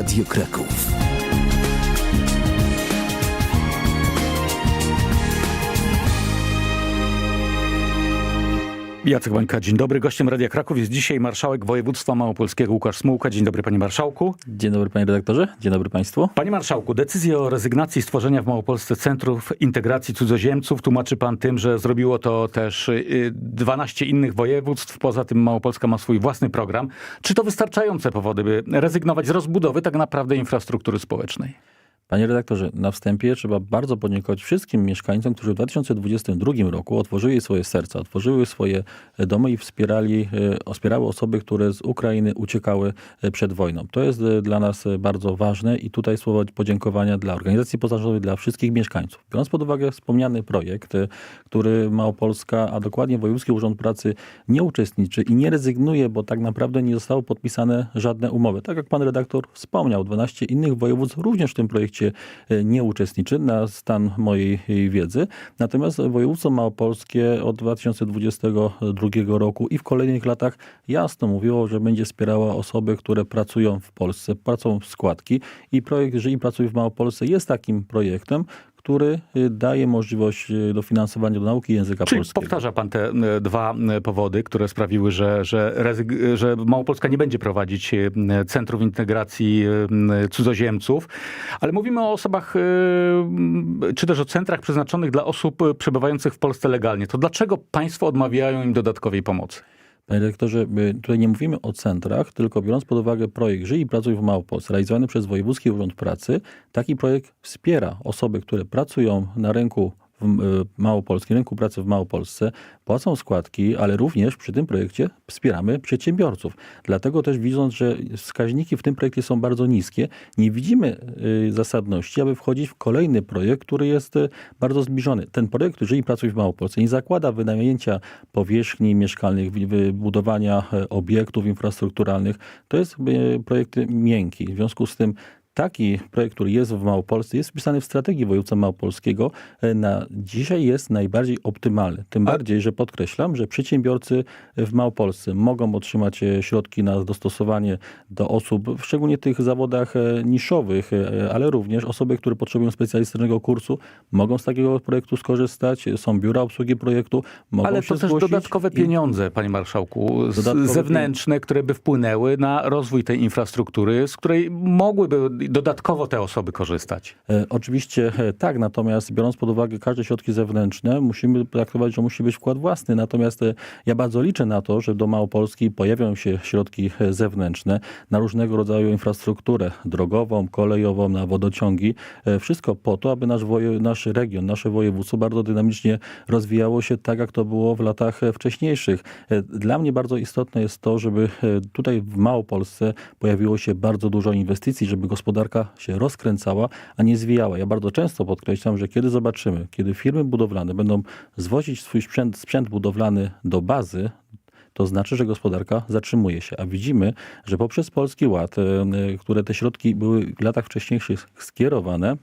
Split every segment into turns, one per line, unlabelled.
Radio Kraków.
Jacek Bańka, dzień dobry. Gościem Radia Kraków jest dzisiaj marszałek województwa małopolskiego Łukasz Smułka. Dzień dobry panie marszałku.
Dzień dobry panie redaktorze, dzień dobry państwu.
Panie marszałku, decyzję o rezygnacji stworzenia w Małopolsce Centrów Integracji Cudzoziemców tłumaczy pan tym, że zrobiło to też y, 12 innych województw. Poza tym Małopolska ma swój własny program. Czy to wystarczające powody, by rezygnować z rozbudowy tak naprawdę infrastruktury społecznej?
Panie redaktorze, na wstępie trzeba bardzo podziękować wszystkim mieszkańcom, którzy w 2022 roku otworzyli swoje serca, otworzyły swoje domy i wspierali, e, wspierały osoby, które z Ukrainy uciekały e, przed wojną. To jest e, dla nas e, bardzo ważne i tutaj słowa podziękowania dla organizacji pozarządowych, dla wszystkich mieszkańców. Biorąc pod uwagę wspomniany projekt, e, który Małopolska, a dokładnie Wojewódzki Urząd Pracy nie uczestniczy i nie rezygnuje, bo tak naprawdę nie zostały podpisane żadne umowy. Tak jak pan redaktor wspomniał, 12 innych województw również w tym projekcie e, nie uczestniczy, na stan mojej wiedzy. Natomiast województwo małopolskie od 2022 roku i w kolejnych latach jasno mówiło, że będzie wspierała osoby, które pracują w Polsce, płacą składki i projekt Żyj i Pracuj w Małopolsce jest takim projektem, który e, daje możliwość e, dofinansowania do nauki języka
Czyli
polskiego.
powtarza pan te y, dwa y, powody, które sprawiły, że, że, że Małopolska nie będzie prowadzić y, Centrów Integracji y, Cudzoziemców, ale mówimy o osobach, y, czy też o centrach przeznaczonych dla osób y, przebywających w Polsce legalnie. To dlaczego państwo odmawiają im dodatkowej pomocy?
Panie dyrektorze, tutaj nie mówimy o centrach, tylko biorąc pod uwagę projekt Żyj i Pracuj w Małopolsce, realizowany przez Wojewódzki Urząd Pracy, taki projekt wspiera osoby, które pracują na rynku w Małopolskim, rynku pracy w Małopolsce, płacą składki, ale również przy tym projekcie wspieramy przedsiębiorców. Dlatego też widząc, że wskaźniki w tym projekcie są bardzo niskie, nie widzimy y, zasadności, aby wchodzić w kolejny projekt, który jest y, bardzo zbliżony. Ten projekt Żyj i Pracuj w Małopolsce nie zakłada wynajęcia powierzchni mieszkalnych, wybudowania e, obiektów infrastrukturalnych. To jest y, projekt miękki. W związku z tym Taki projekt, który jest w Małopolsce, jest wpisany w strategii województwa małopolskiego, e, na dzisiaj jest najbardziej optymalny. Tym
A-
bardziej, że podkreślam, że przedsiębiorcy w Małopolsce mogą otrzymać e, środki na dostosowanie do osób, w szczególnie tych zawodach e, niszowych, ale również osoby, które potrzebują specjalistycznego kursu, mogą z takiego projektu skorzystać. Są biura obsługi projektu, mogą
Ale to też dodatkowe
i-
pieniądze, panie marszałku, zewnętrzne, które by wpłynęły na rozwój tej infrastruktury, z której mogłyby dodatkowo te osoby korzystać.
E, Oczywiście e, tak, natomiast biorąc pod uwagę każde środki zewnętrzne, musimy traktować, że musi być wkład własny. Natomiast e, ja bardzo liczę na to, że do Małopolski pojawią się środki zewnętrzne na różnego rodzaju infrastrukturę drogową, kolejową, na wodociągi. Wszystko po to, aby nasz, woje, nasz region, nasze województwo bardzo dynamicznie rozwijało się tak, jak to było w latach wcześniejszych. Dla mnie bardzo istotne jest to, żeby tutaj w Małopolsce pojawiło się bardzo dużo inwestycji, żeby gospodarka się rozkręcała, a nie zwijała. Ja bardzo często podkreślam, że kiedy zobaczymy, kiedy firmy budowlane będą zwozić swój sprzęt, sprzęt budowlany do bazy, to znaczy, że gospodarka zatrzymuje się. A widzimy, że poprzez Polski Ład, e, e, które te środki były w latach wcześniejszych skierowane,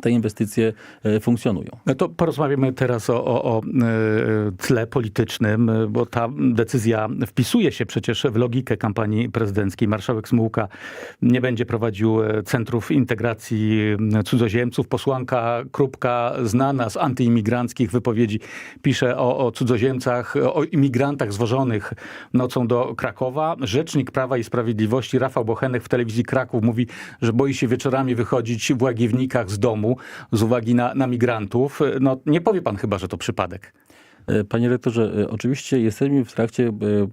te inwestycje e, funkcjonują.
No to porozmawiamy teraz o, o, o e, tle politycznym, bo ta decyzja wpisuje się przecież w logikę kampanii prezydenckiej. Marszałek Smułka nie będzie prowadził e, centrów integracji cudzoziemców. Posłanka Krupka, znana z antyimigranckich wypowiedzi, pisze o, o cudzoziemcach, o imigrantach zwożonych nocą do Krakowa. Rzecznik Prawa i Sprawiedliwości Rafał Bochenek w telewizji Kraków mówi, że boi się wieczorami wychodzić w łagiewnikach z domu z uwagi na, na migrantów. No nie powie pan chyba, że to przypadek.
E, Panie rektorze, e, oczywiście jesteśmy w trakcie e,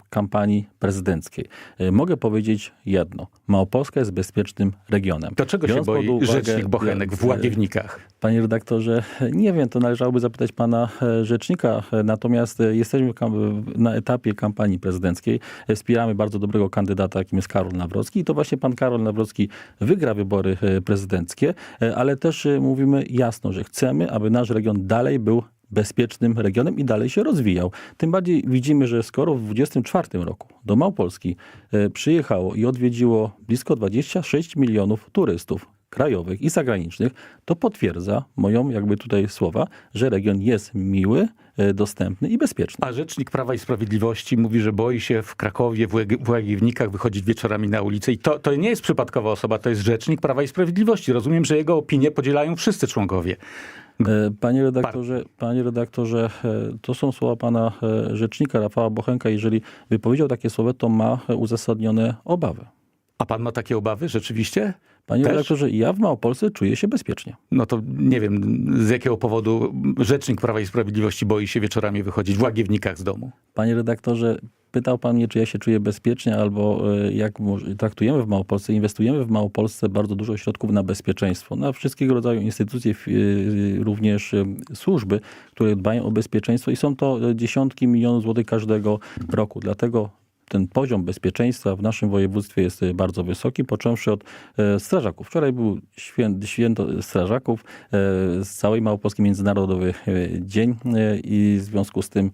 kampanii prezydenckiej. Mogę powiedzieć jedno. Małopolska jest bezpiecznym regionem.
Do czego się
Biorąc
boi
uwagę-
rzecznik Bochenek w Łagiewnikach?
Panie redaktorze, nie wiem, to należałoby zapytać pana rzecznika, natomiast jesteśmy na etapie kampanii prezydenckiej. Wspieramy bardzo dobrego kandydata, jakim jest Karol Nawrocki i to właśnie pan Karol Nawrocki wygra wybory prezydenckie, ale też mówimy jasno, że chcemy, aby nasz region dalej był bezpiecznym regionem i dalej się rozwijał. Tym bardziej widzimy, że skoro w 2024 roku do Małopolski e, przyjechało i odwiedziło blisko 26 milionów turystów, krajowych i zagranicznych, to potwierdza moją jakby tutaj słowa, że region jest miły, e, dostępny i bezpieczny.
A rzecznik Prawa i Sprawiedliwości mówi, że boi się w Krakowie, w Łagiewnikach wychodzić wieczorami na ulicę. I to, to nie jest przypadkowa osoba, to jest rzecznik Prawa i Sprawiedliwości. Rozumiem, że jego opinię podzielają wszyscy członkowie.
E, Panie redaktorze, panie redaktorze, e, to są słowa pana e, rzecznika Rafała Bochenka. Jeżeli wypowiedział takie słowa, to ma uzasadnione obawy.
A pan ma takie obawy rzeczywiście?
Panie
Też?
redaktorze, ja w Małopolsce czuję się bezpiecznie.
No to nie wiem, z jakiego powodu rzecznik Prawa i Sprawiedliwości boi się wieczorami wychodzić w Łagiewnikach z domu.
Panie redaktorze, pytał pan mnie, czy ja się czuję bezpiecznie, albo e, jak traktujemy w Małopolsce, inwestujemy w Małopolsce bardzo dużo środków na bezpieczeństwo, na wszystkiego rodzaju instytucje, e, również e, służby, które dbają o bezpieczeństwo i są to dziesiątki milionów złotych każdego roku. Dlatego ten poziom bezpieczeństwa w naszym województwie jest bardzo wysoki, począwszy od strażaków. Wczoraj był święto, strażaków, z całej Małopolski Międzynarodowy Dzień i w związku z tym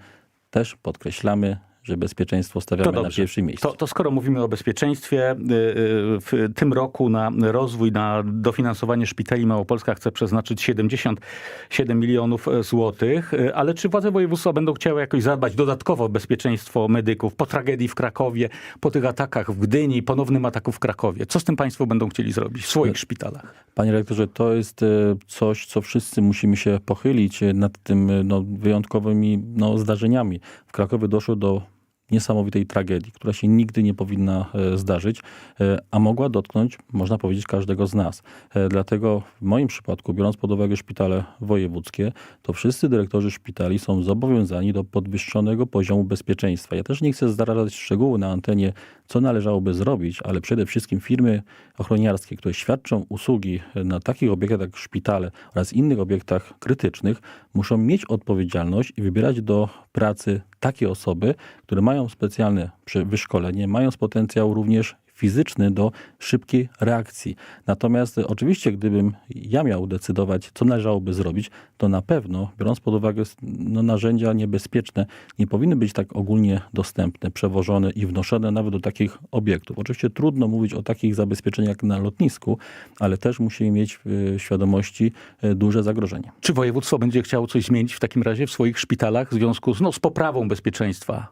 też podkreślamy, że bezpieczeństwo stawiamy na pierwszym miejscu.
To, to skoro mówimy o bezpieczeństwie, y, y, w tym roku na rozwój, na dofinansowanie szpitali Małopolska chce przeznaczyć 77 milionów złotych, Y, ale czy władze województwa będą chciały jakoś zadbać dodatkowo o bezpieczeństwo medyków po tragedii w Krakowie, po tych atakach w Gdyni, ponownym ataku w Krakowie? Co z tym państwo będą chcieli zrobić w swoich szpitalach?
Panie rektorze, to jest coś, co wszyscy musimy się pochylić nad tym no, wyjątkowymi no, zdarzeniami. W Krakowie doszło do niesamowitej tragedii, która się nigdy nie powinna e, zdarzyć, e, a mogła dotknąć, można powiedzieć, każdego z nas. E, Dlatego w moim przypadku, biorąc pod uwagę szpitale wojewódzkie, to wszyscy dyrektorzy szpitali są zobowiązani do podwyższonego poziomu bezpieczeństwa. Ja też nie chcę zdradzać szczegóły na antenie, co należałoby zrobić, ale przede wszystkim firmy ochroniarskie, które świadczą usługi na takich obiektach jak szpitale oraz innych obiektach krytycznych, muszą mieć odpowiedzialność i wybierać do pracy takie osoby, które mają specjalne wyszkolenie, mają potencjał również fizyczny do szybkiej reakcji. Natomiast e, oczywiście, gdybym ja miał decydować, co należałoby zrobić, to na pewno, biorąc pod uwagę no, narzędzia niebezpieczne, nie powinny być tak ogólnie dostępne, przewożone i wnoszone nawet do takich obiektów. Oczywiście trudno mówić o takich zabezpieczeniach jak na lotnisku, ale też musimy mieć w świadomości e, duże zagrożenie.
Czy województwo będzie chciało coś zmienić w takim razie w swoich szpitalach w związku z, no, z poprawą bezpieczeństwa?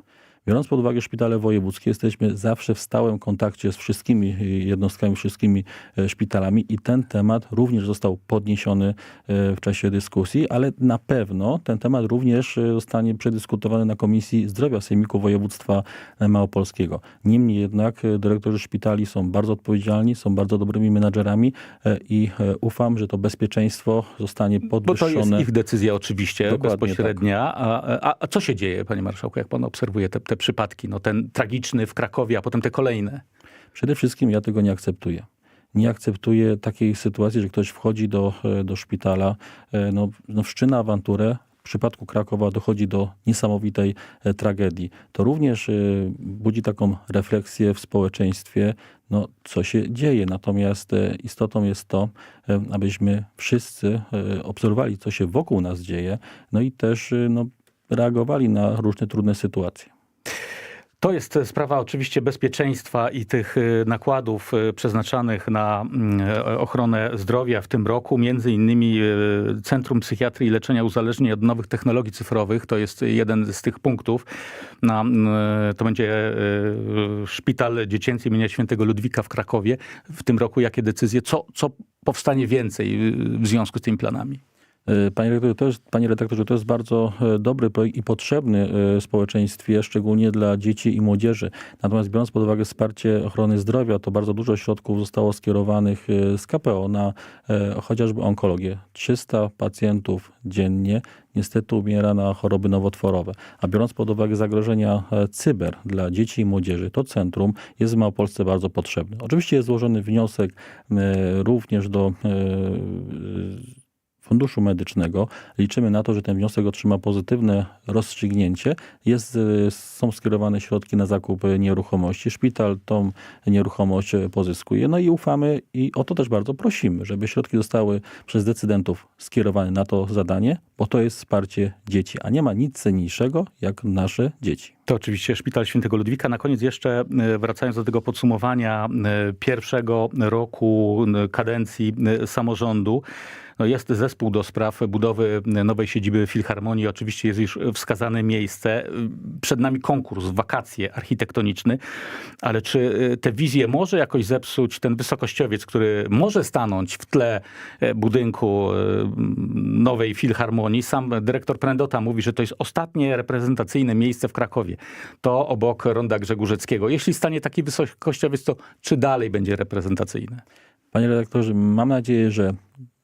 Biorąc pod uwagę szpitale wojewódzkie, jesteśmy zawsze w stałym kontakcie z wszystkimi e, jednostkami, wszystkimi e, szpitalami i ten temat również został podniesiony e, w czasie dyskusji, ale na pewno ten temat również zostanie przedyskutowany na Komisji Zdrowia Sejmiku Województwa Małopolskiego. Niemniej jednak dyrektorzy szpitali są bardzo odpowiedzialni, są bardzo dobrymi menadżerami i ufam, że to bezpieczeństwo zostanie
Bo to
podwyższone.
jest ich decyzja oczywiście,
Dokładnie
bezpośrednia. A, a, a co się dzieje, panie marszałku, jak pan obserwuje te, te przypadki? No ten tragiczny w Krakowie, a potem te kolejne.
Przede wszystkim ja tego nie akceptuję. Nie akceptuję takiej sytuacji, że ktoś wchodzi do, e, do szpitala, e, no, no wszczyna awanturę. W przypadku Krakowa dochodzi do niesamowitej e, tragedii. To również budzi taką refleksję w społeczeństwie, no, co się dzieje. Natomiast istotą jest to, abyśmy wszyscy obserwowali, co się wokół nas dzieje, no i też no, reagowali na różne trudne sytuacje.
To jest sprawa oczywiście bezpieczeństwa i tych e, nakładów e, przeznaczanych na mm, ochronę zdrowia w tym roku. Między innymi e, Centrum Psychiatrii i Leczenia Uzależnień od Nowych Technologii Cyfrowych. To jest jeden z tych punktów. Na, mm, to będzie Szpital Dziecięcy imienia Świętego Ludwika w Krakowie. W tym roku jakie decyzje? Co, co powstanie więcej w związku z tymi planami?
E, Panie redaktorze, to jest, panie redaktorze, to jest bardzo e, dobry projekt i potrzebny e, społeczeństwie, szczególnie dla dzieci i młodzieży. Natomiast biorąc pod uwagę wsparcie ochrony zdrowia, to bardzo dużo środków zostało skierowanych z KPO na chociażby onkologię. 300 pacjentów dziennie niestety umiera na choroby nowotworowe. A biorąc pod uwagę zagrożenia cyber dla dzieci i młodzieży, to centrum jest w Małopolsce bardzo potrzebne. Oczywiście jest złożony wniosek również do Funduszu Medycznego. Liczymy na to, że ten wniosek otrzyma pozytywne rozstrzygnięcie. Jest, y, są skierowane środki na zakup y, nieruchomości. Szpital tą nieruchomość y, pozyskuje. No i ufamy i o to też bardzo prosimy, żeby środki zostały przez decydentów skierowane na to zadanie, bo to jest wsparcie dzieci, a nie ma nic cenniejszego jak nasze dzieci.
To oczywiście Szpital Świętego Ludwika. Na koniec jeszcze e, wracając do tego podsumowania e, pierwszego roku kadencji samorządu. No jest zespół do spraw budowy nowej siedziby Filharmonii. Oczywiście jest już wskazane miejsce. Przed nami konkurs, wakacje architektoniczny. Ale czy e, tę wizję może jakoś zepsuć ten wysokościowiec, który może stanąć w tle e, budynku e, nowej Filharmonii? Sam dyrektor Prendota mówi, że to jest ostatnie reprezentacyjne miejsce w Krakowie. To obok Ronda Grzegórzeckiego. Jeśli stanie taki wysokościowiec, to czy dalej będzie reprezentacyjny?
Panie redaktorze, mam nadzieję, że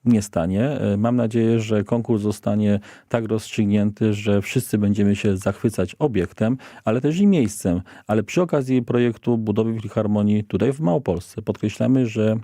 nie stanie. E, Mam nadzieję, że konkurs zostanie tak rozstrzygnięty, że wszyscy będziemy się zachwycać obiektem, ale też i miejscem. Ale przy okazji projektu budowy Filharmonii tutaj w Małopolsce podkreślamy, że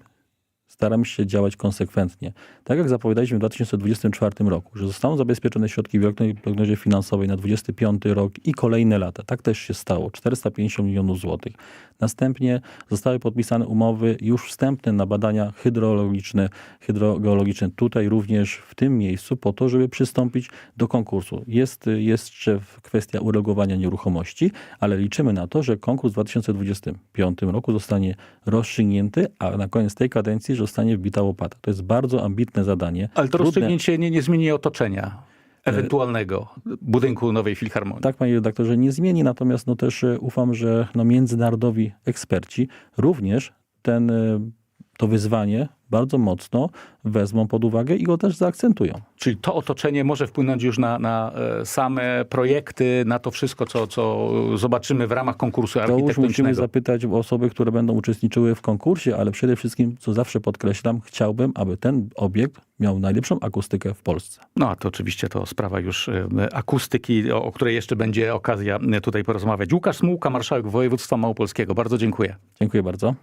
staramy się działać konsekwentnie. Tak jak zapowiadaliśmy w 2024 roku, że zostaną zabezpieczone środki w prognozie finansowej na 2025 rok i kolejne lata. Tak też się stało. 450 milionów złotych. Następnie zostały podpisane umowy już wstępne na badania hydrologiczne, hydrogeologiczne tutaj również w tym miejscu po to, żeby przystąpić do konkursu. Jest jeszcze kwestia uregulowania nieruchomości, ale liczymy na to, że konkurs w 2025 roku zostanie rozstrzygnięty, a na koniec tej kadencji zostanie wbita łopata. To jest bardzo ambitne zadanie.
Ale to
Trudne-
rozstrzygnięcie nie, nie zmieni otoczenia ewentualnego budynku nowej Filharmonii.
Tak, panie redaktorze, nie zmieni, natomiast no też e, ufam, że no międzynarodowi eksperci również ten, e, to wyzwanie bardzo mocno wezmą pod uwagę i go też zaakcentują.
Czyli to otoczenie może wpłynąć już na, na e, same projekty, na to wszystko, co, co zobaczymy w ramach konkursu
To już musimy
architektonicznego.
zapytać osoby, które będą uczestniczyły w konkursie, ale przede wszystkim, co zawsze podkreślam, chciałbym, aby ten obiekt miał najlepszą akustykę w Polsce.
No a to oczywiście to sprawa już e, akustyki, o, o której jeszcze będzie okazja e, tutaj porozmawiać. Łukasz Smułka, marszałek województwa małopolskiego. Bardzo dziękuję.
Dziękuję bardzo.